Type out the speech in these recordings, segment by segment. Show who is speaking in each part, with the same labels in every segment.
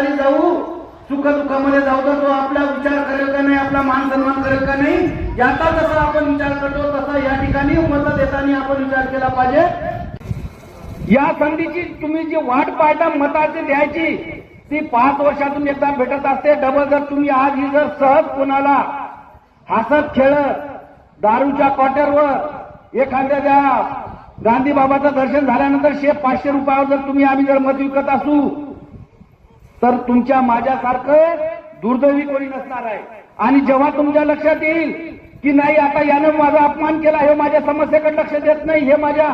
Speaker 1: खाली जाऊ सुख दुःखामध्ये जाऊ तर तो आपला विचार करेल का नाही आपला मान सन्मान करेल का नाही याचा जसा आपण विचार करतो तसा या ठिकाणी मत देताना आपण विचार केला पाहिजे. या संधीची तुम्ही जी वाट पाहता मताची द्यायची ती पाच वर्षातून एकदा भेटत असते. डबल जर तुम्ही आज ही जर सहज कोणाला हसत खेळत दारूच्या कॉटरवर एखाद्या गांधी बाबाचं दर्शन झाल्यानंतर शे पाचशे रुपयावर जर तुम्ही आम्ही जर मत विकत असू तर तुमच्या माझ्यासारखं दुर्दैवी कोणी नसणार आहे. आणि जेव्हा तुमच्या लक्षात येईल की नाही आता यानं माझा अपमान केला हे माझ्या समस्येकडे लक्ष देत नाही हे माझ्या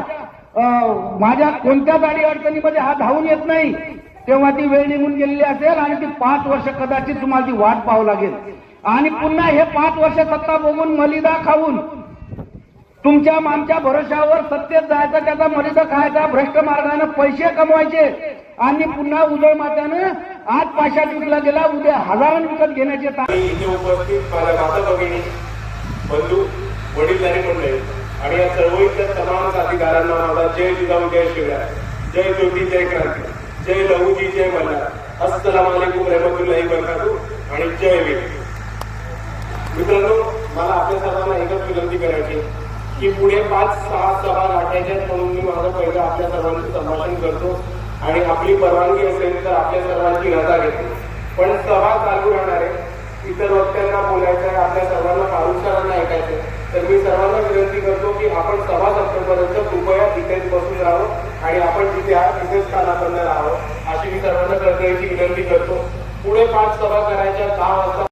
Speaker 1: अं, माझ्या कोणत्याच आडी अडचणीमध्ये हा धावून येत नाही तेव्हा ती वेळ निघून गेलेली असेल आणि ती पाच वर्ष कदाचित तुम्हाला ती वाट पाहावं लागेल. आणि पुन्हा हे पाच वर्ष सत्ता बघून मलिदा खाऊन तुमच्या आमच्या भरोशावर सत्तेत जायचा त्याचा मलिदा खायचा भ्रष्ट मार्गाने पैसे कमवायचे आणि पुन्हा उजळ मात्यानं आज पाशात विकला गेला उद्या हजारांनी विकत घेण्याचे
Speaker 2: आणि उपस्थित माझ्या माता भगिनी बंधू वडीलधारी मंडळी आणि या चळवळीतल्या तमाम साथीदारांना माझा जय जिजाऊ जय शिवराय. जय ज्योती जय क्रांती. जय लहूजी जय मल्हार. अस्सलाम वालेकुम रहमतुल्लाही बरकातू आणि जय वीर मित्रांनो मला आपल्या सर्वांना एकच विनंती करायची की पुढे पाच सहा सभा गाठायच्या म्हणून मी माझं पहिलं आपल्या सर्वांचं संभाषण करतो. आणि आपली परवानगी असेल तर आपल्या सर्वांची रजा घेतो. पण सभा चालू राहणार आहे. इतर वक्त्यांना बोलायचं आहे आपल्या सर्वांना फारुख सरांना ऐकायचं तर मी सर्वांना विनंती करतो की आपण सभा संपेपर्यंत कृपया तिथेच बसून राहावं आणि आपण जिथे आहात तिथेच स्थानापर्यंत राहावं. अशी मी सर्वांना कळकळीची विनंती करतो. पुढे पाच सभा करायच्या दहा वाजता